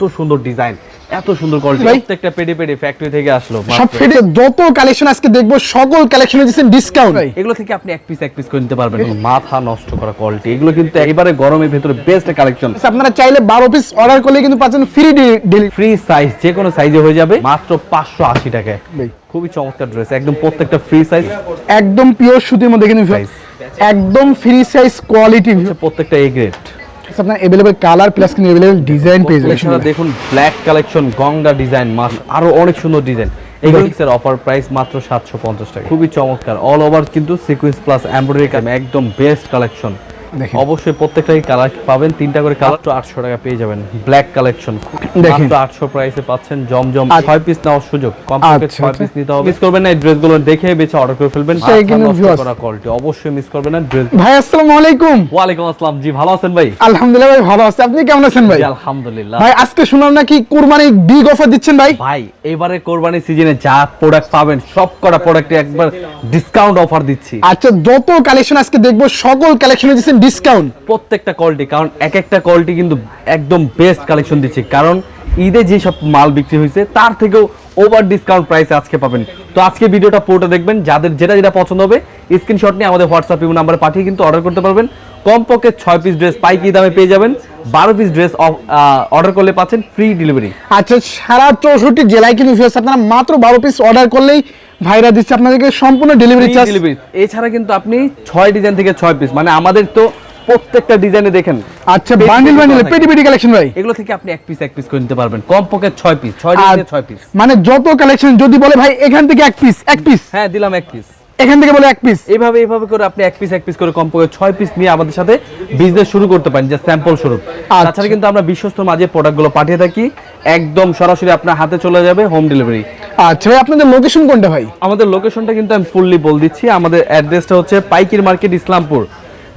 এত সুন্দর ডিজাইন এত সুন্দর কোয়ালিটি প্রত্যেকটা পেডি পেডি ফ্যাক্টরি থেকে আসলো সব। ফেটে যত কালেকশন আজকে দেখব সকল কালেকশনে দিচ্ছেন ডিসকাউন্ট এগুলো থেকে আপনি এক পিস এক পিস করে নিতে পারবেন। মাথা নষ্ট করা কোয়ালিটি এগুলো কিন্তু এবারে গরমের ভেতরে বেস্ট কালেকশন আপনারা চাইলে বারো পিস অর্ডার করলে কিন্তু পাচ্ছেন ফ্রি ডেলিভারি ফ্রি সাইজ যে কোনো সাইজে হয়ে যাবে। মাত্র পাঁচশো আশি টাকায়। খুবই চমৎকার ড্রেস একদম প্রত্যেকটা ফ্রি সাইজ একদম পিওর সুতির মধ্যে কিন্তু। একদম ফ্রি সাইজ কোয়ালিটি প্রত্যেকটা এ গ্রেড আপনার अवेलेबल কালার প্লাস কিন্তু अवेलेबल ডিজাইন পেয়ে যাবেন দেখুন ব্ল্যাক কালেকশন গঙ্গা ডিজাইন মাস আরও অনেক সুন্দর ডিজাইন এগুলো অফার প্রাইস মাত্র সাতশো পঞ্চাশ টাকা। খুবই চমৎকার অল ওভার কিন্তু সিকোয়েন্স প্লাস এমব্রয়ডারি একদম বেস্ট কালেকশন দেখেন। অবশ্যই প্রত্যেকটাই কালার পাবেন। তিনটা করে কালার তো আটশো টাকা পেয়ে যাবেন। ব্ল্যাক কালেকশন দেখেন। আটশো প্রাইসে পাচ্ছেন জমজম। আচ্ছা। ছয় পিস নেওয়ার সুযোগ। কমপক্ষে আচ্ছা, ছয় আচ্ছা। পিস নিতে হবে। মিস করবেন না এই ড্রেসগুলো দেখে বেছে অর্ডার করে ফেলবেন। সেই কিন্তু মাথা নষ্ট viewers। করা কোয়ালিটি অবশ্যই মিস করবেন না ড্রেস ভাই আসসালামু আলাইকুম। ওয়ালাইকুম আসসালাম। জি ভালো আছেন ভাই? আলহামদুলিল্লাহ ভাই ভালো আছে। আপনি কেমন আছেন ভাই? আলহামদুলিল্লাহ। ভাই আজকে শুনলাম নাকি কুরবানি বিগ অফার দিচ্ছেন ভাই? ভাই এবারে কোরবানি সিজনে যা প্রোডাক্ট পাবেন সব কটা প্রোডাক্টে একবার ডিসকাউন্ট অফার দিচ্ছি। আচ্ছা যত কালেকশন আজকে দেখব সকল কালেকশনে দিচ্ছেন ডিসকাউন্ট প্রত্যেকটা কোয়ালিটি কারণ এক একটা কোয়ালিটি কিন্তু একদম বেস্ট কালেকশন দিচ্ছি। কারণ ঈদে যেসব মাল বিক্রি হয়েছে, তার থেকেও ওভার ডিসকাউন্ট প্রাইসে আজকে পাবেন। তো আজকে ভিডিওটা পুরোটা দেখবেন। যাদের, যেটা যেটা পছন্দ হবে স্ক্রিনশট নিয়ে আমাদের হোয়াটসঅ্যাপ নাম্বারে পাঠিয়ে কিন্তু অর্ডার করতে পারবেন। কমপক্ষে ছয় পিস ড্রেস পাইকি দামে পেয়ে যাবেন। বারো পিস ড্রেস অর্ডার করলে পাচ্ছেন ফ্রি ডেলিভারি আচ্ছা সারা চৌষট্টি জেলায় কিন্তু আপনারা মাত্র বারো পিস অর্ডার করলেই ভাইরা দিচ্ছে আপনাদেরকে সম্পূর্ণ ডেলিভারি চার্জ ডেলিভারি এছাড়া কিন্তু আপনি ছয় ডিজাইন থেকে ছয় পিস মানে আমাদের তো প্রত্যেকটা ডিজাইনে দেখেন। আচ্ছা বান্ডিল বান্ডিল পেটি পেটি কালেকশন ভাই। এগুলো থেকে আপনি এক পিস এক পিস করে নিতে পারবেন। কম কমপক্ষে ছয় পিস ছয় ডিজাইনে ছয় পিস মানে যত কালেকশন যদি বলে ভাই এখান থেকে এক পিস এক পিস হ্যাঁ দিলাম এক পিস এখান থেকে বলে এক পিস এইভাবে এইভাবে করে আপনি এক পিস এক পিস করে কমপক্ষে ছয় পিস নিয়ে আমাদের সাথে বিজনেস শুরু করতে পারেন যে স্যাম্পল স্বরূপ আচ্ছা। তাছাড়া কিন্তু আমরা বিশ্বস্ত মাঝে প্রোডাক্টগুলো পাঠিয়ে থাকি একদম সরাসরি আপনার হাতে চলে যাবে হোম ডেলিভারি আচ্ছা ভাই আপনাদের লোকেশন কোনটা ভাই? আমাদের লোকেশনটা কিন্তু আমি ফুললি বল দিচ্ছি আমাদের অ্যাড্রেসটা হচ্ছে পাইকির মার্কেট ইসলামপুর।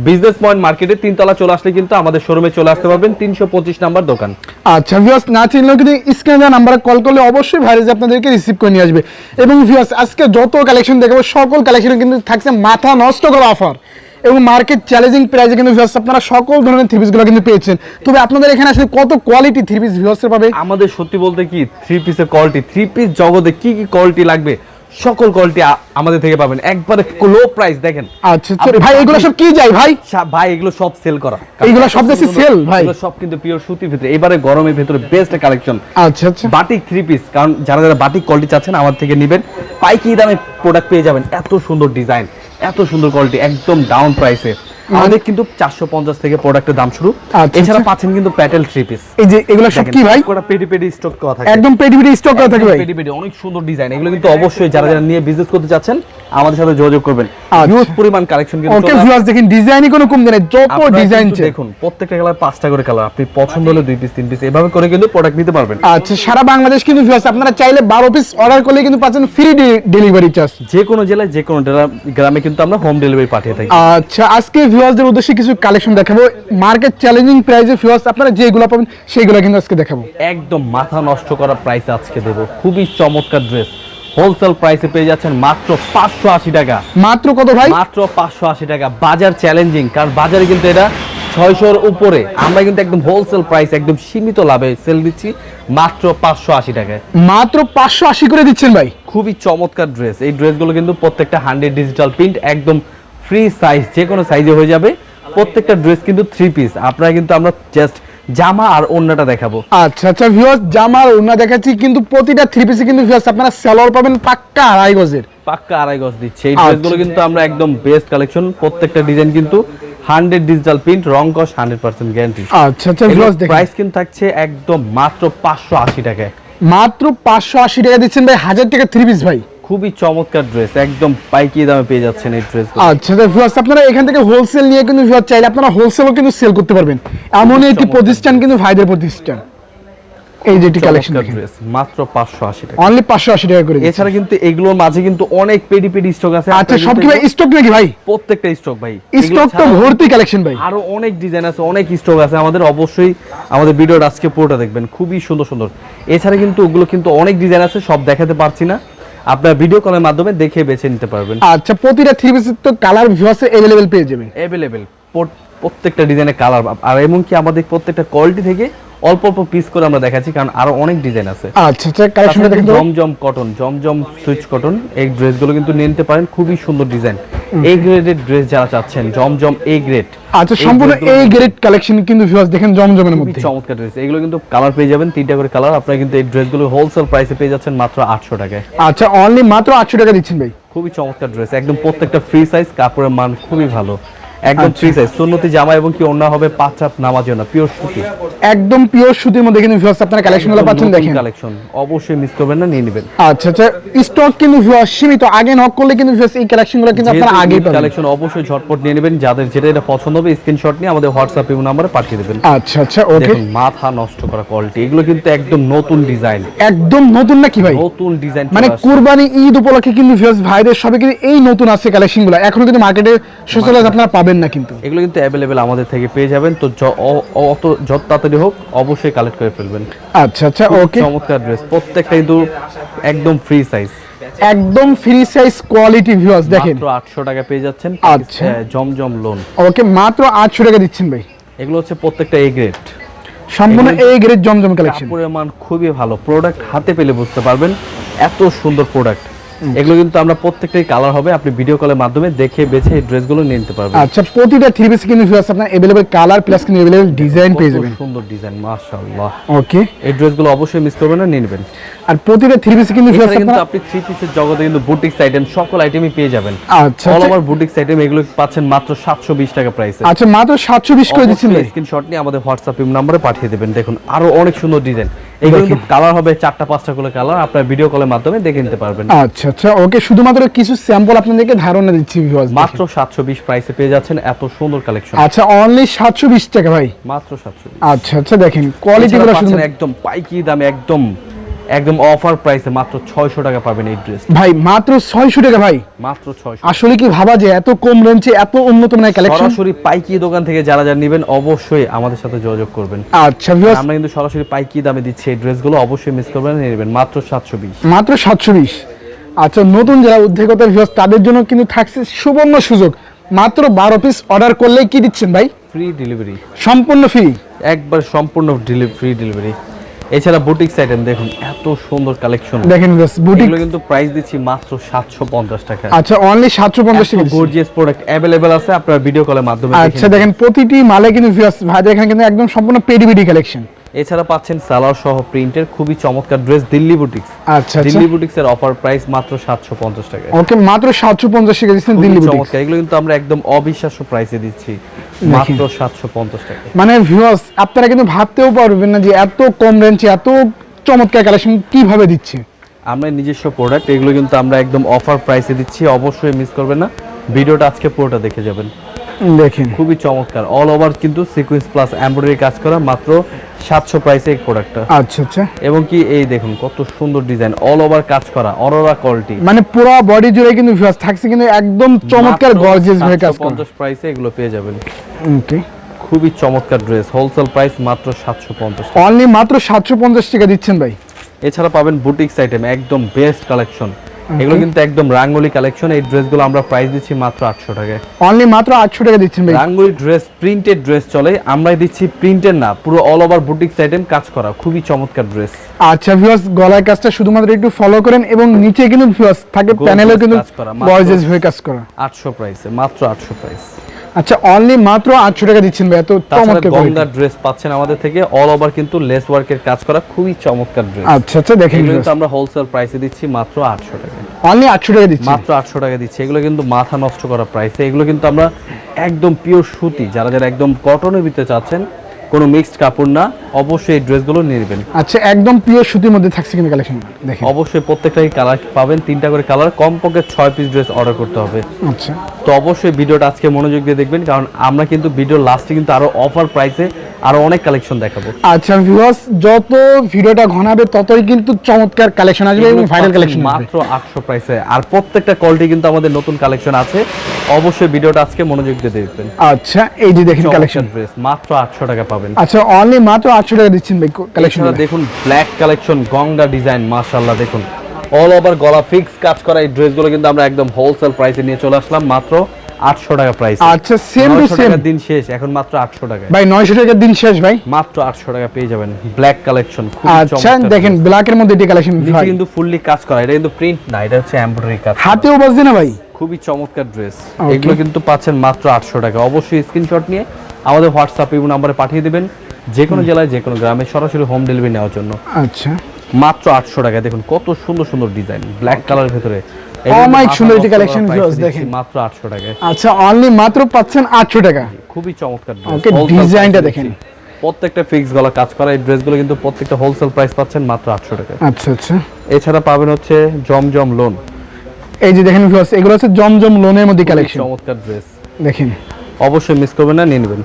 বিজনেস পয়েন্ট মার্কেটে তিনতলা চলে আসলে কিন্তু আমাদের শোরুমে চলে আসতে পারবেন তিনশো পঁচিশ নাম্বার দোকান। আচ্ছা ভিউয়ার্স না চিনলেও কিন্তু স্ক্রিনে দেওয়া নাম্বারে কল করলে অবশ্যই ভাইরাজ আপনাদেরকে রিসিভ করে নিয়ে আসবে। এবং ভিউয়ার্স আজকে যত কালেকশন দেখাবো সকল কালেকশন কিন্তু থাকছে মাথা নষ্ট করা অফার এবং মার্কেট চ্যালেঞ্জিং প্রাইসে কিন্তু ভিউয়ার্স আপনারা সকল ধরনের থ্রি পিসগুলো কিন্তু পেয়েছেন। তবে আপনাদের এখানে আসলে কত কোয়ালিটি থ্রি পিস ভিউয়ার্সের পাবে? আমাদের সত্যি বলতে কি থ্রি পিসের কোয়ালিটি থ্রি পিস জগতে কি কি কোয়ালিটি লাগবে? সকল কোয়ালিটি আমাদের থেকে পাবেন। একবারে লো প্রাইস দেখেন। আচ্ছা আচ্ছা ভাই এগুলো সব কি যায় ভাই? ভাই এগুলো সব সেল করা। এগুলো সব দেশে সেল ভাই? এগুলো সব কিন্তু পিওর সুতির ভিতরে। এবারে গরমের ভিতরে বেস্ট কালেকশন আচ্ছা আচ্ছা। বাটিক থ্রি পিস কারণ যারা যারা বাটিক কোয়ালিটি চাচ্ছেন আমার থেকে নেবেন। পাইকি দামে প্রোডাক্ট পেয়ে যাবেন। এত সুন্দর ডিজাইন এত সুন্দর কোয়ালিটি একদম ডাউন প্রাইসে আমাদের কিন্তু চারশো পঞ্চাশ থেকে প্রোডাক্টের দাম শুরু। আচ্ছা, এছাড়া আচ্ছা। পাচ্ছেন কিন্তু প্যাটেল থ্রি পিস এই যে এগুলো সব কি ভাই? কোটা পেটি পেটি স্টক করা থাকে। একদম পেটি পেটি স্টক করা থাকে ভাই। পেটি পেটি অনেক সুন্দর ডিজাইন এগুলো কিন্তু অবশ্যই যারা যারা নিয়ে বিজনেস করতে চাচ্ছেন আমাদের সাথে যোগাযোগ করবেন। আচ্ছা। হিউজ পরিমাণ কালেকশন কিন্তু ওকে ভিউয়ার্স দেখেন ডিজাইনই কোনো কম যত ডিজাইন কিন্তু দেখুন প্রত্যেকটা কালার পাঁচটা করে কালার আপনি পছন্দ হলে দুই পিস তিন পিস এভাবে করে কিন্তু প্রোডাক্ট নিতে পারবেন। আচ্ছা সারা বাংলাদেশ কিন্তু ভিউয়ার্স আপনারা চাইলে বারো পিস অর্ডার করলে কিন্তু পাচ্ছেন ফ্রি ডেলিভারি চার্জ যে কোনো জেলায় যে কোনো গ্রামে কিন্তু আমরা হোম ডেলিভারি পাঠিয়ে থাকি। আচ্ছা আজকে ভিউয়ার্সদের উদ্দেশ্যে কিছু কালেকশন দেখাবো। মার্কেট চ্যালেঞ্জিং প্রাইসে ভিউয়ার্স আপনারা যেগুলো পাবেন সেইগুলো কিন্তু আজকে দেখাবো। একদম মাথা নষ্ট করা প্রাইস আজকে দেব। খুবই চমৎকার ড্রেস হোলসেল প্রাইসে পেয়ে যাচ্ছেন মাত্র পাঁচশো আশি টাকা। মাত্র কত ভাই? মাত্র পাঁচশো আশি টাকা। বাজার চ্যালেঞ্জিং কারণ বাজারে কিন্তু এটা ছয়শোর উপরে। আমরা কিন্তু একদম হোলসেল প্রাইস একদম সীমিত লাভে সেল দিচ্ছি মাত্র পাঁচশো আশি টাকায়। মাত্র পাঁচশো আশি করে দিচ্ছেন ভাই। খুবই চমৎকার ড্রেস এই ড্রেসগুলো কিন্তু প্রত্যেকটা হান্ড্রেড ডিজিটাল প্রিন্ট একদম ফ্রি সাইজ যে কোনো সাইজে হয়ে যাবে। প্রত্যেকটা ড্রেস কিন্তু থ্রি পিস আপনারা কিন্তু আমরা জাস্ট জামা আর অন্যটা দেখাবো। আচ্ছা আচ্ছা ভিউয়ার্স জামার ওনা দেখাচ্ছি কিন্তু প্রতিটা থ্রি পিসে কিন্তু ভিউয়ার্স আপনারা সেলর পাবেন পাক্কা আড়াই গজের। পাক্কা আড়াই গজ দিচ্ছে। এই আচ্ছা। ড্রেসগুলো কিন্তু আমরা একদম বেস্ট কালেকশন প্রত্যেকটা ডিজাইন কিন্তু হান্ড্রেড ডিজিটাল প্রিন্ট রং কস হান্ড্রেড পার্সেন্ট গ্যারান্টি আচ্ছা আচ্ছা ভিউয়ার্স দেখেন। প্রাইস কিন্তু থাকছে একদম মাত্র পাঁচশো আশি টাকায়। মাত্র পাঁচশো আশি টাকা দিচ্ছেন ভাই হাজার টাকা থ্রি পিস ভাই। খুবই চমৎকার ড্রেস একদম পাইকি দামে পেয়ে যাচ্ছেন এই ড্রেস আচ্ছা তো ভিউয়ার্স আপনারা এখান থেকে হোলসেল নিয়ে কিন্তু ভিউয়ার চাইলে আপনারা হোলসেলও কিন্তু সেল করতে পারবেন। এমন একটি প্রতিষ্ঠান কিন্তু ভাইদের প্রতিষ্ঠান। এই যে এটি কালেকশন ড্রেস মাত্র পাঁচশো আশি টাকা। অনলি পাঁচশো আশি টাকা করে এছাড়া কিন্তু এগুলোর মাঝে কিন্তু অনেক পেডি পেডি স্টক আছে। আচ্ছা সব কি ভাই স্টক নাকি ভাই? প্রত্যেকটা স্টক ভাই। স্টক তো ভর্তি কালেকশন ভাই। আরও অনেক ডিজাইন আছে অনেক স্টক আছে। আমাদের অবশ্যই আমাদের ভিডিওর আজকে পুরোটা দেখবেন। খুবই সুন্দর সুন্দর। এছাড়া কিন্তু ওগুলো কিন্তু অনেক ডিজাইন আছে সব দেখাতে পারছি না। আপনার ভিডিও কলের মাধ্যমে দেখে বেছে নিতে পারবেন আচ্ছা প্রতিটা থ্রি পিসের তো কালার ভিউয়ার্স अवेलेबल পেয়ে যাবেন অ্যাভেলেবেল প্রত্যেকটা ডিজাইনের কালার আর এমনকি আমাদের প্রত্যেকটা কোয়ালিটি থেকে অল্প অল্প পিস করে আমরা দেখাচ্ছি কারণ আরও অনেক ডিজাইন আছে। আচ্ছা আচ্ছা কালেকশনটা দেখেন Zamzam cotton Zamzam Swiss cotton এই ড্রেসগুলো কিন্তু নিতে পারেন খুবই সুন্দর ডিজাইন এই গ্রেডের ড্রেস যারা চাচ্ছেন জমজম এ গ্রেড আচ্ছা সম্পূর্ণ এই গ্রেড কালেকশন কিন্তু ভিউয়ার্স দেখেন জমজমের মধ্যে। চমৎকার ড্রেস এগুলো কিন্তু কালার পেয়ে যাবেন তিনটা করে কালার আপনারা কিন্তু এই ড্রেসগুলো হোলসেল প্রাইসে পেয়ে যাচ্ছেন মাত্র আটশো টাকায়। আচ্ছা অনলি মাত্র আটশো টাকা দিচ্ছেন ভাই। খুবই চমৎকার ড্রেস একদম প্রত্যেকটা ফ্রি সাইজ কাপড়ের মান খুবই ভালো। একদম আচ্ছা। সাইজ সুন্নতি জামা এবং কি হবে পাঁচ চাপ নামাজও না পিওর সুতি। একদম পিওর সুতির মধ্যে কিন্তু ভিউয়ার্স আপনারা কালেকশনগুলো পাচ্ছেন দেখেন। কালেকশন অবশ্যই মিস করবেন না নিয়ে নেবেন। আচ্ছা আচ্ছা স্টক কিন্তু ভিউয়ার্স সীমিত। আগে নক করলে কিন্তু ভিউয়ার্স এই কালেকশনগুলো কিন্তু আপনারা আগেই পাবেন। কালেকশন অবশ্যই ঝটপট নিয়ে নেবেন। যাদের যেটা এটা পছন্দ হবে স্ক্রিনশট নিয়ে আমাদের হোয়াটসঅ্যাপ নাম্বারে পাঠিয়ে দেবেন। আচ্ছা আচ্ছা ওকে মাথা নষ্ট করা কোয়ালিটি এগুলো কিন্তু একদম নতুন ডিজাইন একদম নতুন নাকি ভাই? নতুন ডিজাইন মানে কুরবানি ঈদ উপলক্ষে কিন্তু ভিউয়ার্স ভাইদের সবে কিন্তু এই নতুন আছে কালেকশনগুলো এখনও কিন্তু মার্কেটে সচরাচর আপনারা পাবেন না কিন্তু। এগুলো কিন্তু অ্যাভেলেবেল আমাদের থেকে পেয়ে যাবেন। তো অত যত তাড়াতাড়ি হোক অবশ্যই কালেক্ট করে ফেলবেন। আচ্ছা আচ্ছা ওকে চমৎকার ড্রেস প্রত্যেকটা কিন্তু একদম ফ্রি সাইজ একদম ফ্রি সাইজ কোয়ালিটি ভিউয়ার্স দেখেন। মাত্র আটশো টাকা পেয়ে যাচ্ছেন। আচ্ছা। জমজম লোন ওকে মাত্র আটশো টাকা দিচ্ছেন ভাই। এগুলো হচ্ছে প্রত্যেকটা এ গ্রেড সম্পূর্ণ এ গ্রেড জমজম কালেকশন কাপড়ের মান খুবই ভালো। প্রোডাক্ট হাতে পেলে বুঝতে পারবেন। এত সুন্দর প্রোডাক্ট এগুলো কিন্তু আমরা প্রত্যেকটাই কালার হবে আপনি ভিডিও কলের মাধ্যমে দেখে বেছে এই ড্রেসগুলো নিয়ে নিতে পারবেন আচ্ছা প্রতিটা থ্রি পিস কিন্তু ভিউয়ার্স আপনার अवेलेबल কালার প্লাস কিন্তু अवेलेबल ডিজাইন পেয়ে কত যাবেন সুন্দর ডিজাইন মাশাআল্লাহ ওকে এই ড্রেসগুলো অবশ্যই মিস করবেন না নিয়ে নেবেন আর প্রতিটা থ্রি পিস কিন্তু ভিউয়ার্স এখানে কিন্তু আপনারা আপনি থ্রি পিসের জগতে কিন্তু বুটিক্স আইটেম সকল আইটেমই পেয়ে যাবেন আচ্ছা অল আচ্ছা। ওভার বুটিক্স আইটেম এগুলো পাচ্ছেন মাত্র 720 টাকা প্রাইসে আচ্ছা মাত্র 720 করে দিচ্ছেন ভাই স্ক্রিনশট নিয়ে আমাদের হোয়াটসঅ্যাপ নম্বরে পাঠিয়ে দেবেন দেখুন আরো অনেক সুন্দর ডিজাইন এগুলো কিন্তু কালার হবে চারটা পাঁচটা করে কালার আপনার ভিডিও কলের মাধ্যমে দেখে নিতে পারবেন আচ্ছা আচ্ছা ওকে শুধুমাত্র কিছু স্যাম্পল আপনাদেরকে ধারণা দিচ্ছি ভিউয়ার্স মাত্র 720 প্রাইসে পেয়ে যাচ্ছেন এত সুন্দর কালেকশন আচ্ছা অনলি 720 টাকা ভাই। মাত্র 720 আচ্ছা আচ্ছা দেখেন কোয়ালিটি গুলো পাচ্ছেন একদম পাইকি দামে একদম একদম অফার প্রাইসে মাত্র 600 টাকা পাবেন এই ড্রেস ভাই মাত্র 600 টাকা ভাই। মাত্র 600 আসলে কি ভাবা যায় এত কম রেঞ্জে এত উন্নত মানের কালেকশন সরাসরি পাইকি দোকান থেকে যারা যারা নেবেন অবশ্যই আমাদের সাথে যোগাযোগ করবেন। আচ্ছা ভিউয়ার্স আমরা কিন্তু সরাসরি পাইকি দামে দিচ্ছি এই ড্রেসগুলো অবশ্যই মিস করবেন না, নেবেন। মাত্র 720 মাত্র 720 আচ্ছা নতুন যারা উদ্যোগতার ভিউয়ার্স তাদের জন্য কিন্তু থাকছে সুবর্ণ সুযোগ মাত্র 12 পিস অর্ডার করলেই কি দিচ্ছেন ভাই ফ্রি ডেলিভারি সম্পূর্ণ ফ্রি একবার সম্পূর্ণ ফ্রি ডেলিভারি এছাড়া বুটিক্স আইটেম দেখুন এত সুন্দর কালেকশন দেখেন ভিউয়ার্স বুটিক এগুলো কিন্তু প্রাইস দিচ্ছি মাত্র 750 টাকা আচ্ছা অনলি 750 টাকা দিচ্ছেন। গর্জিয়াস প্রোডাক্ট अवेलेबल আছে আপনারা ভিডিও কলের মাধ্যমে দেখে আচ্ছা নিন। দেখেন প্রতিটি মালে কিন্তু ভিউয়ার্স ভাইদের এখানে কিন্তু একদম সম্পূর্ণ পেডিবিডি কালেকশন এছাড়া পাচ্ছেন সালোয়ার সহ প্রিন্টের খুবই চমৎকার ড্রেস দিল্লি বুটিক্স আচ্ছা আচ্ছা। দিল্লি বুটিক্স এর অফার প্রাইস মাত্র 750 টাকা ওকে মাত্র 750 টাকা দিচ্ছেন দিল্লি বুটিক চমৎকার। এগুলো কিন্তু আমরা একদম অবিশ্বাস্য প্রাইসে দিচ্ছি। মাত্র 750 টাকা মানে ভিউয়ার্স আপনারা কিন্তু ভাবতেও পারবেন না যে এত কম রেঞ্জে এত চমৎকার কালেকশন কীভাবে দিচ্ছে। আমরা নিজস্ব প্রোডাক্ট এগুলো কিন্তু আমরা একদম অফার প্রাইসে দিচ্ছি। অবশ্যই মিস করবেন না। ভিডিওটা আজকে পুরোটা দেখে যাবেন। দেখেন। খুবই চমৎকার। অল ওভার কিন্তু সিকোয়েন্স প্লাস এমব্রয়ডারি কাজ করা। মাত্র 700 প্রাইসে এই প্রোডাক্টটা আচ্ছা আচ্ছা। এবং কি এই দেখুন কত সুন্দর ডিজাইন অল ওভার কাজ করা অরোরা কোয়ালিটি মানে পুরো বডি জুড়ে কিন্তু ভিউয়ার্স থাকছে কিন্তু একদম চমৎকার গর্জিয়াস ভাবে কাজ করা। 750 প্রাইসে এগুলো পেয়ে যাবেন। ওকে খুবই চমৎকার ড্রেস হোলসেল প্রাইস মাত্র 750 অনলি মাত্র 750 টাকা দিচ্ছেন ভাই। এছাড়া পাবেন বুটিক্স আইটেম একদম বেস্ট কালেকশন এগুলো কিন্তু একদম রাঙ্গুলি কালেকশন এই ড্রেসগুলো আমরা প্রাইস দিচ্ছি মাত্র 800 টাকায়। অনলি মাত্র 800 টাকা দিচ্ছেন ভাই। রাঙ্গুলি ড্রেস প্রিন্টেড ড্রেস চলে। আমরাই দিচ্ছি প্রিন্টেড না পুরো অল ওভার বুটিক্স আইটেম কাজ করা খুবই চমৎকার ড্রেস আচ্ছা ভিউয়ার্স গলায় কাজটা শুধুমাত্র একটু ফলো করেন এবং নিচে কিন্তু ভিউয়ার্স থাকে প্যানেলেও কিন্তু হয়ে গর্জিয়াস ভাবে কাজ করা। 800 প্রাইসে মাত্র 800 প্রাইস আচ্ছা অনলি মাত্র 800 টাকা দিচ্ছেন ভাই এত চমৎকার quality। ড্রেস পাচ্ছেন আমাদের থেকে অল ওভার কিন্তু লেস ওয়ার্কের কাজ করা খুবই চমৎকার ড্রেস আচ্ছা আচ্ছা দেখেন কিন্তু আমরা হোলসেল প্রাইসে দিচ্ছি মাত্র 800 টাকা। অনলি 800 টাকা দিচ্ছি। মাত্র 800 টাকা দিচ্ছি এগুলো কিন্তু মাথা নষ্ট করা প্রাইসে এগুলো কিন্তু আমরা একদম পিওর সুতি যারা যারা একদম কটনের ভিতরে চাচ্ছেন কোনো মিক্সড কাপড় না। অবশ্যই এই ড্রেসগুলো নিয়ে নেবেন। আচ্ছা একদম পিওর সুতির মধ্যে থাকছে কিন্তু কালেকশন দেখেন। অবশ্যই প্রত্যেকটাই কালার পাবেন তিনটা করে কালার কমপক্ষে ছয় পিস ড্রেস অর্ডার করতে হবে। আচ্ছা। তো অবশ্যই ভিডিওটা আজকে মনোযোগ দিয়ে দেখবেন কারণ আমরা কিন্তু ভিডিওর লাস্টে কিন্তু আরও অফার প্রাইসে আরও অনেক কালেকশন দেখাবো। আচ্ছা ভিউয়ার্স যত ভিডিওটা ঘনাবে ততই কিন্তু চমৎকার কালেকশন আসবে এবং ভাইরাল কালেকশন মাত্র আটশো প্রাইসে আর প্রত্যেকটা কোয়ালিটি কিন্তু আমাদের নতুন কালেকশন আছে। অবশ্যই ভিডিওটা আজকে মনোযোগ দিয়ে দেখবেন। আচ্ছা এই যে দেখেন কালেকশন ড্রেস মাত্র আটশো টাকা পাবেন। আচ্ছা অনলি মাত্র 800 টাকা দিচ্ছেন ভাই কালেকশন দেখুন ব্ল্যাক কালেকশন গঙ্গা ডিজাইন মাশাআল্লাহ দেখুন। অল ওভার গলা ফিক্স কাজ করা এই ড্রেসগুলো কিন্তু আমরা একদম হোলসেল প্রাইসে নিয়ে চলে আসলাম মাত্র আটশো টাকা প্রাইস আচ্ছা সেম টু সেম দিন শেষ এখন মাত্র আটশো টাকা ভাই টাকার দিন শেষ ভাই। মাত্র আটশো টাকা পেয়ে যাবেন ব্ল্যাক কালেকশন আচ্ছা দেখেন ব্ল্যাকের মধ্যে এটি কালেকশন নিচে কিন্তু ফুললি কাজ করা এটা কিন্তু প্রিন্ট না এটা হচ্ছে এমব্রয়ডারি কাজ হাতেও বাজছে না ভাই। খুবই চমৎকার ড্রেস এগুলো কিন্তু পাচ্ছেন মাত্র আটশো টাকা। অবশ্যই স্ক্রিনশট নিয়ে আমাদের হোয়াটসঅ্যাপ এবং নাম্বারে পাঠিয়ে দেবেন। যে কোনো জেলায় যে কোনো গ্রামে সরাসরি হোম ডেলিভারি নেওয়ার জন্য। আচ্ছা। মাত্র আটশো টাকা দেখুন কত সুন্দর সুন্দর ডিজাইন ব্ল্যাক কালার ভেতরে। সুন্দর একটি viewers দেখেন। মাত্র আটশো টাকায়। আচ্ছা অনলি মাত্র পাচ্ছেন আটশো টাকা। খুবই চমৎকার ড্রেস Okay, design টা দেখেন। প্রত্যেকটা ফিক্স গলা কাজ করা এই ড্রেসগুলো কিন্তু প্রত্যেকটা হোলসেল প্রাইস পাচ্ছেন মাত্র আটশো টাকা আচ্ছা আচ্ছা। এছাড়া পাবেন হচ্ছে জমজম লোন এই যে দেখেন ভিউয়ার্স এগুলো হচ্ছে জমজম লোনের মধ্যে কালেকশন চমৎকার ড্রেস দেখেন। অবশ্যই মিস করবেন না নিয়ে নেবেন।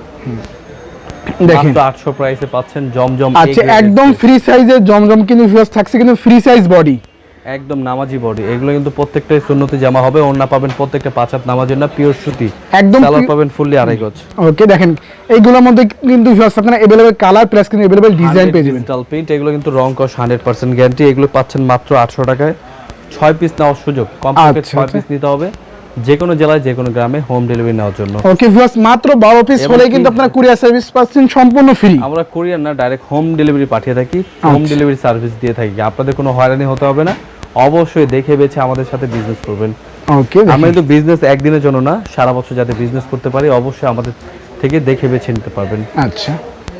দেখেন মাত্র আটশো প্রাইসে পাচ্ছেন জমজম A আচ্ছা grade এর একদম dress। ফ্রি সাইজের জমজম কিন্তু ভিউয়ার্স থাকছে কিন্তু ফ্রি সাইজ বডি একদম নামাজি বডি এগুলো কিন্তু প্রত্যেকটাই সুন্নতি জামা হবে ওন্না পাবেন প্রত্যেকটা পাঁচ হাত নামাজের না পিওর সুতি একদম সালোয়ার pure- পাবেন ফুললি আড়াই গজ ওকে দেখেন এইগুলোর মধ্যে কিন্তু ভিউয়ার্স আপনারা अवेलेबल কালার প্লাস কিন্তু अवेलेबल ডিজাইন পেয়ে যাবেন ডিজিটাল প্রিন্ট এগুলো কিন্তু রং কস হান্ড্রেড পার্সেন্ট গ্যারান্টি এগুলো পাচ্ছেন মাত্র আটশো টাকায় ছয় পিস নেওয়ার সুযোগ কমপক্ষে আচ্ছা, ছয় আচ্ছা। পিস নিতে হবে যে কোনো জেলায় যে কোনো গ্রামে হোম ডেলিভারি নেওয়ার জন্য। ওকে ভিউয়ার্স মাত্র 12 পিস কি- কিন্তু আপনারা কুরিয়ার সার্ভিস পাচ্ছেন সম্পূর্ণ ফ্রি আমরা কোরিয়ার না ডাইরেক্ট হোম ডেলিভারি পাঠিয়ে থাকি হোম। ডেলিভারি সার্ভিস দিয়ে থাকি। আপনাদের কোনো হয়রানি হতে হবে না। অবশ্যই দেখে বেছে আমাদের সাথে বিজনেস করবেন। ওকে আমরা কিন্তু বিজনেস একদিনের জন্য না সারা বছর যাতে বিজনেস করতে পারি অবশ্যই আমাদের থেকে দেখে বেছে নিতে পারবেন। আচ্ছা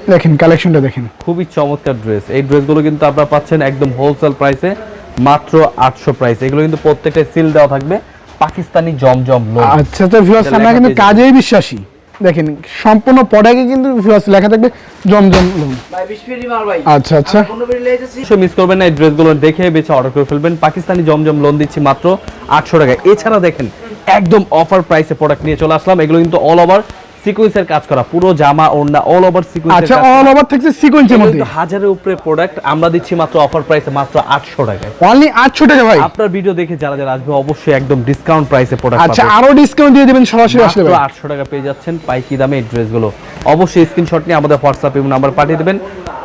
দেখেন কালেকশনটা দেখেন। খুবই চমৎকার ড্রেস এই ড্রেসগুলো কিন্তু আপনারা পাচ্ছেন একদম হোলসেল প্রাইসে মাত্র আটশো প্রাইস এগুলো কিন্তু প্রত্যেকটা সিল দেওয়া থাকবে। পাকিস্তানি জমজম লোন আচ্ছা তো ভিউয়ার্স আমরা কিন্তু কাজেই বিশ্বাসী। দেখেন সম্পূর্ণ পড়াকে কিন্তু ভিউয়ার্স লেখা থাকবে জমজম লোন ভাই বিশ মাল ভাই। আচ্ছা আচ্ছা। সে মিস করবেন না এই ড্রেসগুলো দেখে বেছে অর্ডার করে ফেলবেন। পাকিস্তানি জমজম লোন দিচ্ছি মাত্র আটশো টাকা এছাড়া দেখেন একদম অফার প্রাইসে প্রোডাক্ট নিয়ে চলে আসলাম। এগুলো কিন্তু অল ওভার সিকোয়েন্সের কাজ করা পুরো জামা ওড়না অল ওভার সিকোয়েন্সের আচ্ছা অল ওভার থাকছে সিকোয়েন্সের মধ্যে। হাজারের উপরে প্রোডাক্ট আমরা দিচ্ছি মাত্র অফার প্রাইসে মাত্র আটশো টাকায়। অনলি আটশো টাকা ভাই। আপনার ভিডিও দেখে যারা যারা আসবে অবশ্যই একদম ডিসকাউন্ট প্রাইসে প্রোডাক্ট আচ্ছা আরও ডিসকাউন্ট দিয়ে দিবেন সরাসরি আসলে মাত্র ভাই। আটশো টাকা পেয়ে যাচ্ছেন পাইকি দামে এই ড্রেসগুলো অবশ্যই স্ক্রিনশট নিয়ে আমাদের হোয়াটসঅ্যাপ এবং নাম্বার পাঠিয়ে দেবেন।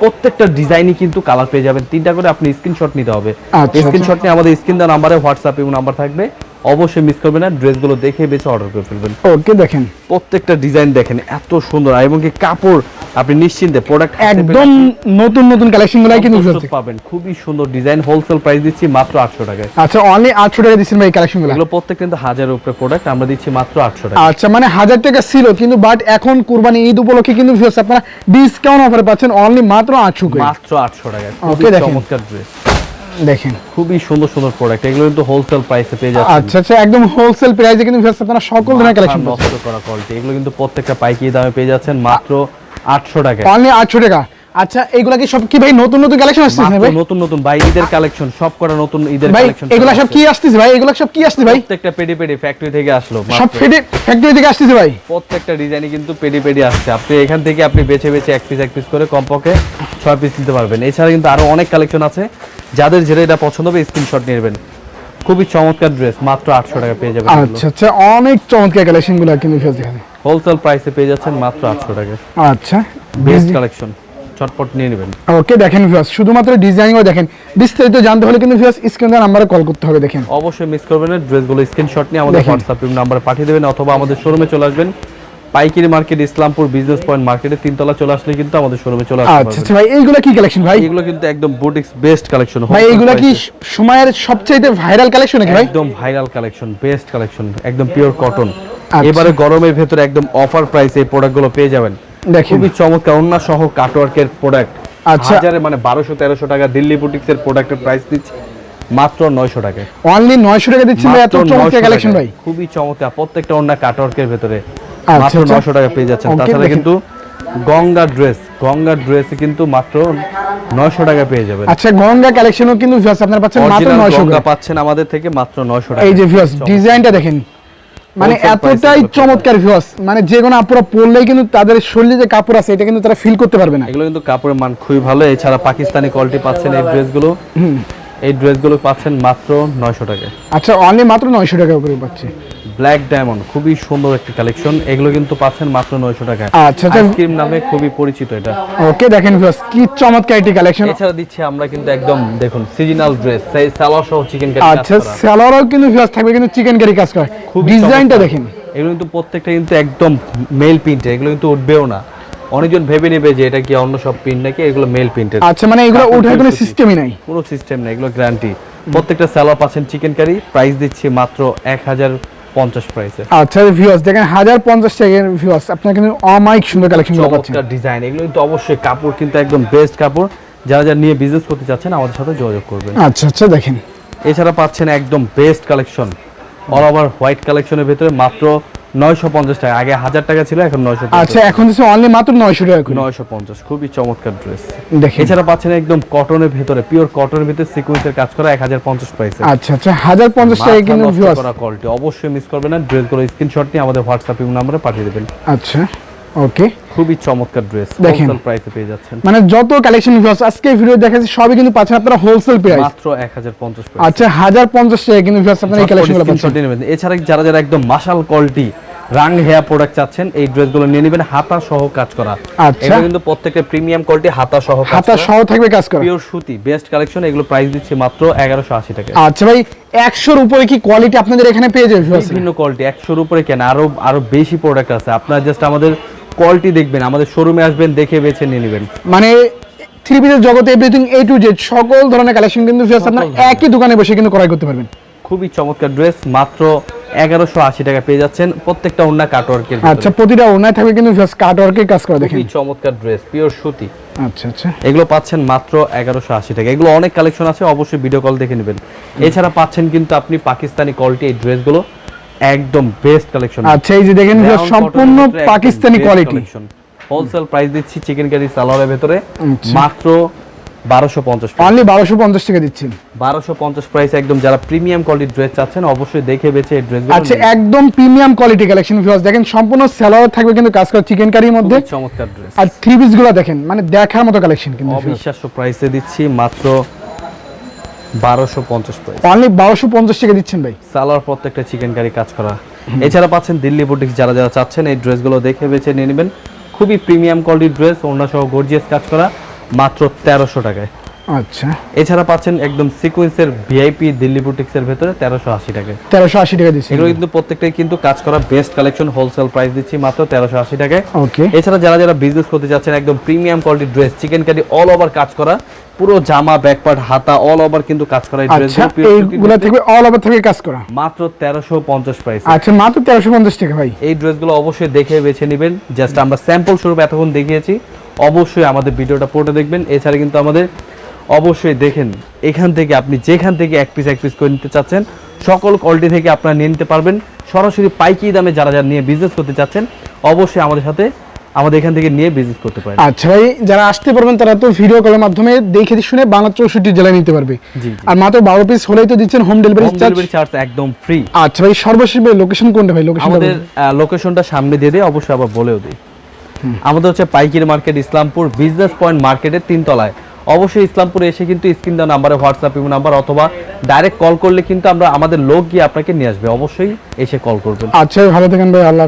প্রত্যেকটা ডিজাইনই কিন্তু কালার পেয়ে যাবেন। তিনটা করে আপনি স্ক্রিনশট নিতে হবে। আচ্ছা, স্ক্রিনশট নিয়ে আমাদের স্ক্রিন দেওয়া নাম্বারে হোয়াটসঅ্যাপ এবং নাম্বার থাকবে। অবশ্যই মিস করবেন না ড্রেসগুলো দেখে বেছে অর্ডার করে ফেলবেন। ওকে দেখেন। প্রত্যেকটা ডিজাইন দেখেন এত সুন্দর এবং কি কাপড় আপনি নিশ্চিন্তে প্রোডাক্ট একদম নতুন নতুন কালেকশন গুলাই কিন্তু পাবেন খুবই সুন্দর ডিজাইন হোলসেল প্রাইস দিচ্ছি মাত্র আটশো টাকায়। আচ্ছা অনলি আটশো টাকা দিচ্ছেন ভাই কালেকশনগুলো এগুলো প্রত্যেক কিন্তু হাজারের উপরে প্রোডাক্ট আমরা দিচ্ছি মাত্র আটশো টাকা আচ্ছা মানে হাজার টাকা ছিল কিন্তু বাট এখন কুরবানি ঈদ উপলক্ষে কিন্তু ভিউয়ার্স আপনারা ডিসকাউন্ট অফারে পাচ্ছেন অনলি মাত্র আটশো করে। মাত্র আটশো টাকায়। Okay, খুবই দেখেন। চমৎকার ড্রেস দেখেন। খুবই সুন্দর সুন্দর প্রোডাক্ট এগুলো কিন্তু হোলসেল প্রাইসে পেয়ে যাচ্ছেন। আচ্ছা আচ্ছা একদম হোলসেল প্রাইসে কিন্তু ভিউয়ার্স আপনারা সকল ধরনের কালেকশন পাচ্ছেন। করা কোয়ালিটি এগুলো কিন্তু প্রত্যেকটা পাইকারি দামে পেয়ে যাচ্ছেন মাত্র আটশো টাকায় অনলি আটশো টাকা। আচ্ছা এইগুলা কি সব কি ভাই নতুন নতুন কালেকশন আসছে ভাই? নতুন নতুন। ভাই ঈদের কালেকশন সব করা নতুন ঈদের ভাই কালেকশন এগুলা সব কি আসতেছে ভাই? এগুলা সব কি আসছে ভাই? প্রত্যেকটা পেডি পেডি ফ্যাক্টরি থেকে আসলো সব। ফেটে ফ্যাক্টরি থেকে আসতেছে ভাই। প্রত্যেকটা ডিজাইনই কিন্তু পেডি পেডি আসছে। আপনি এখান থেকে আপনি বেছে বেছে এক পিস এক পিস করে কমপক্ষে ছয় পিস নিতে পারবেন। এছাড়া কিন্তু আরও অনেক কালেকশন আছে। যাদের যেটা এটা পছন্দ হবে স্ক্রিনশট নেবেন। খুবই চমৎকার ড্রেস মাত্র আটশো টাকা পেয়ে যাবেন আচ্ছা আচ্ছা অনেক চমৎকার কালেকশনগুলো কিন্তু ভিউয়ার্স দেখেন হোলসেল প্রাইসে পেয়ে যাচ্ছেন মাত্র আটশো টাকা। আচ্ছা বেস্ট কালেকশন চটপট নিয়ে নেবেন। ওকে দেখেন ভিউয়ার্স শুধুমাত্র ডিজাইন দেখেন। বিস্তারিত জানতে হলে কিন্তু ভিউয়ার্স স্ক্রিনে নাম্বারে কল করতে হবে দেখেন। অবশ্যই মিস করবেন না ড্রেসগুলো স্ক্রিনশট নিয়ে আমাদের। হোয়াটসঅ্যাপ নাম্বারে পাঠিয়ে দেবেন অথবা আমাদের শোরুমে চলে আসবেন। পাইকারি মার্কেট ইসলামপুর বিজনেস পয়েন্ট মার্কেটে তিনতলা চলে আসলে কিন্তু আমাদের শোরুমে চলে আসতে আচ্ছা আচ্ছা ভাই এইগুলা কি কালেকশন ভাই? এগুলো কিন্তু একদম বুটিক্স বেস্ট কালেকশন ভাই এইগুলা কি সময়ের সবচেয়ে ভাইরাল কালেকশন নাকি ভাই? একদম ভাইরাল কালেকশন বেস্ট কালেকশন একদম পিওর কটন আচ্ছা। এবারে গরমের ভেতরে একদম অফার প্রাইসে এই প্রোডাক্টগুলো পেয়ে যাবেন। দেখেন। খুবই চমৎকার অন্য সহ কাটওয়ার্কের প্রোডাক্ট আচ্ছা। হাজারে মানে বারোশো তেরোশো টাকা দিল্লি বুটিক্সের প্রোডাক্টের প্রাইস দিচ্ছে মাত্র নয়শো টাকায়। অনলি নয়শো টাকা দিচ্ছেন এত চমৎকার কালেকশন ভাই। খুবই চমৎকার প্রত্যেকটা অন্য কাটওয়ার্কের ভেতরে। মাত্র আচ্ছা। নয়শো টাকা পেয়ে যাচ্ছেন। তাছাড়া কিন্তু গঙ্গা ড্রেস গঙ্গা ড্রেস কিন্তু মাত্র নয়শো টাকা পেয়ে যাবেন। আচ্ছা গঙ্গা কালেকশনও কিন্তু ভিউয়ার্স আপনারা পাচ্ছেন মাত্র অরিজিনাল নয়শো গঙ্গা টাকা পাচ্ছেন আমাদের থেকে মাত্র নয়শো টাকা। এই যে ভিউয়ার্স ডিজাইনটা দেখেন। মানে এতটাই চমৎকার ভিউয়ার্স মানে যে কোনো আপুরা পরলেই কিন্তু তাদের শরীরে যে কাপড় আছে এটা কিন্তু তারা ফিল করতে পারবে না। এগুলো কিন্তু কাপড়ের মান খুবই ভালো। এছাড়া পাকিস্তানি কোয়ালিটি পাচ্ছেন এই ড্রেসগুলো। এই ড্রেসগুলো পাচ্ছেন মাত্র নয়শো টাকা আচ্ছা অনলি মাত্র নয়শো টাকা করে পাচ্ছে। ব্ল্যাক ডায়মন্ড খুবই সুন্দর একটি কালেকশন এগুলো কিন্তু পাচ্ছেন মাত্র নয়শো টাকা আচ্ছা। আইসক্রিম নামে খুবই পরিচিত এটা। ওকে দেখেন কি চমৎকার একটি কালেকশন এছাড়া দিচ্ছি আমরা কিন্তু একদম দেখুন সিজনাল ড্রেস সেই সালোয়ার সহ চিকেন কারি আচ্ছা সালোয়ারও কিন্তু ভিউয়ার্স থাকবে কিন্তু চিকেন কারি কাজ করে। খুবই ডিজাইনটা দেখেন। এগুলো কিন্তু প্রত্যেকটা কিন্তু একদম মেল প্রিন্টের এগুলো কিন্তু উঠবেও না। অনেকজন ভেবে নেবে যে এটা কি অন্য সব প্রিন্ট নাকি? এগুলো মেল প্রিন্টের আচ্ছা মানে এগুলো ওঠার কোনো সিস্টেমই নাই? পুরো সিস্টেম না এগুলো গ্যারান্টি প্রত্যেকটা স্যালার পাচ্ছেন চিকেন কারি প্রাইস দিচ্ছি মাত্র এক হাজার পঞ্চাশ প্রাইসে আচ্ছা ভিউয়ার্স দেখেন হাজার পঞ্চাশ টাকার ভিউয়ার্স আপনারা কিন্তু অমাইক সুন্দর কালেকশন পাচ্ছেন। ডিজাইন এগুলো কিন্তু অবশ্যই কাপড় কিন্তু একদম বেস্ট কাপড়। যারা যারা নিয়ে বিজনেস করতে চাচ্ছেন আমাদের সাথে যোগাযোগ করবেন। আচ্ছা আচ্ছা দেখেন। এছাড়া পাচ্ছেন একদম best collection all over white কালেকশনের ভিতরে মাত্র নয়শো পঞ্চাশ টাকা। আগে 1000 টাকা ছিল এখন আচ্ছা এখন দিছে অনলি মাত্র নয়শো টাকা করে। নয়শো পঞ্চাশ খুবই চমৎকার ড্রেস দেখেন। এছাড়া পাচ্ছেন একদম কটনের ভিতরে পিওর কটনের ভিতরে সিকোয়েন্সের কাজ করা এক হাজার পঞ্চাশ প্রাইসে আচ্ছা আচ্ছা হাজার পঞ্চাশ টাকা কিন্তু ভিউয়ার্স কোয়ালিটি অবশ্যই মিস করবেন না ড্রেসগুলো স্ক্রিনশট নিয়ে আমাদের হোয়াটসঅ্যাপ নম্বরে পাঠিয়ে দেবেন। আচ্ছা। ওকে খুবই চমৎকার ড্রেস। হোলসেল প্রাইসে পেয়ে যাচ্ছেন। মানে যত কালেকশন ভিউয়ার্স আজকে ভিডিও দেখাচ্ছি সবই কিন্তু পাচ্ছেন আপনারা হোলসেল প্রাইস মাত্র এক হাজার পঞ্চাশ আচ্ছা হাজার পঞ্চাশ টাকা কিন্তু ভিউয়ার্স আপনারা এই কালেকশনগুলো পাচ্ছেন। এছাড়া যারা যারা একদম মাশাল কোয়ালিটি রাং হেয়ার প্রোডাক্ট চাচ্ছেন এই ড্রেসগুলো নিয়ে নেবেন হাতা সহ কাজ করা। আচ্ছা। এটা কিন্তু প্রত্যেকটা প্রিমিয়াম কোয়ালিটি হাতা সহ হাতা সহ থাকবে কাজ করা। পিওর সুতি বেস্ট কালেকশন এগুলো প্রাইস দিচ্ছে মাত্র এগারোশো আশি টাকা। আচ্ছা ভাই একশোর উপরে কি কোয়ালিটি আপনাদের এখানে পেয়ে যাবে ভিউয়ার্স বিভিন্ন কোয়ালিটি একশোর উপরে কেন? আরও আরও বেশি প্রোডাক্ট আছে। আপনারা জাস্ট আমাদের কোয়ালিটি দেখবেন আমাদের শোরুমে আসবেন দেখে বেছে নিয়ে নেবেন। মানে থ্রি পিসের জগতে এভরিথিং এ টু জেড সকল ধরনের কালেকশন কিন্তু আপনারা একই দোকানে বসে কিন্তু ক্রয় করতে পারবেন। খুবই চমৎকার ড্রেস মাত্র এগারোশো আশি টাকা পেয়ে যাচ্ছেন প্রত্যেকটা অন্য কাটওয়ার্কের আচ্ছা প্রতিটা ওনায় থাকবে কিন্তু ভিউয়ার্স কাট ওয়ার্কের কাজ করা দেখেন। চমৎকার ড্রেস পিওর সুতি। আচ্ছা আচ্ছা। এগুলো পাচ্ছেন মাত্র এগারোশো আশি টাকা এগুলো অনেক কালেকশন আছে অবশ্যই ভিডিও কল দেখে নেবেন। এছাড়া পাচ্ছেন কিন্তু আপনি পাকিস্তানি কোয়ালিটি এই ড্রেসগুলো একদম বেস্ট কালেকশন আচ্ছা এই যে দেখেন সম্পূর্ণ পাকিস্তানি কোয়ালিটি হোলসেল প্রাইস দিচ্ছি চিকেন কারি সালোয়ারের ভেতরে। মাত্র বারোশো পঞ্চাশ অনলি বারোশো পঞ্চাশ টাকা দিচ্ছেন বারোশো পঞ্চাশ প্রাইস একদম যারা প্রিমিয়াম কোয়ালিটির ড্রেস চাচ্ছেন অবশ্যই দেখে বেছে এই ড্রেসগুলো আচ্ছা একদম প্রিমিয়াম কোয়ালিটি কালেকশন ভিউয়ার্স দেখেন সম্পূর্ণ সালোয়ার থাকবে কিন্তু কাজ করা চিকেন কারির মধ্যে। চমৎকার ড্রেস আর থ্রি পিসগুলো দেখেন মানে দেখার মতো কালেকশন কিন্তু অবিশ্বাস্য প্রাইসে দিচ্ছি মাত্র বারোশো পঞ্চাশ অনলি বারোশো পঞ্চাশ টাকা দিচ্ছেন ভাই। সালোয়ার প্রত্যেকটা চিকেন কারি কাজ করা। এছাড়া পাচ্ছেন দিল্লি যারা যারা চাচ্ছেন এই ড্রেসগুলো দেখে বেছে নিয়ে নেবেন। খুবই প্রিমিয়াম কোয়ালিটির ড্রেস ওনার সহ গর্জিয়াস কাজ করা মাত্র তেরোশো টাকায়। আচ্ছা। এছাড়া পাচ্ছেন একদম সিকোয়েন্সের ভিআইপি দিল্লি বুটিক্সের ভেতরে তেরোশো আশি টাকায়। তেরোশো আশি টাকা দিচ্ছেন এগুলো কিন্তু প্রত্যেকটাই কিন্তু কাজ করা বেস্ট কালেকশন হোলসেল প্রাইস দিচ্ছি মাত্র তেরোশো আশি টাকায়। ওকে এছাড়া যারা যারা বিজনেস করতে যাচ্ছেন একদম প্রিমিয়াম কোয়ালিটির dress chikankari all over কাজ করা পুরো জামা ব্যাকপার্ট হাতা অল ওভার কিন্তু কাজ করা আচ্ছা এইগুলা থাকবে অল ওভার থেকে কাজ করা? মাত্র তেরোশো পঞ্চাশ প্রাইস আচ্ছা মাত্র তেরোশো পঞ্চাশ টাকা ভাই। এই ড্রেসগুলো অবশ্যই দেখে বেছে নেবেন। জাস্ট আমরা স্যাম্পল স্বরূপ এতক্ষণ দেখিয়েছি। অবশ্যই আমাদের ভিডিওটা পড়ে দেখবেন। এছাড়া কিন্তু আমাদের অবশ্যই দেখেন এখান থেকে আপনি যেখান থেকে এক পিস এক পিস করে নিতে চাচ্ছেন সকল কোয়ালিটি থেকে আপনারা নিয়ে নিতে পারবেন। সরাসরি পাইকি দামে যারা যারা নিয়ে বিজনেস করতে চাচ্ছেন অবশ্যই আমাদের সাথে আমাদের এখান থেকে নিয়ে বিজনেস করতে পারেন। আচ্ছা ভাই যারা আসতে পারবেন তারা তো ভিডিও কলের মাধ্যমে দেখে শুনে বাংলা চৌষট্টি জেলায় নিতে পারবে। আর মাত্র বারো পিস হলেই তো দিচ্ছেন home delivery charge delivery charge একদম ফ্রি আচ্ছা ভাই সর্বশেষ ভাই লোকেশন কোনটা ভাই? লোকেশন আমাদের লোকেশনটা সামনে দিয়ে দিই অবশ্যই আবার বলেও দিই। আমাদের হচ্ছে পাইকির মার্কেট ইসলামপুর বিজনেস পয়েন্ট মার্কেটের তিনতলায়। অবশ্যই ইসলামপুরে এসে কিন্তু স্ক্রিন দেওয়া নাম্বারে হোয়াটসঅ্যাপ ইমো নাম্বার অথবা ডাইরেক্ট কল করলে কিন্তু আমরা আমাদের লোক গিয়ে আপনাকে নিয়ে আসবে অবশ্যই এসে কল করবেন আচ্ছা ভালো থাকেন ভাই, আল্লাহ।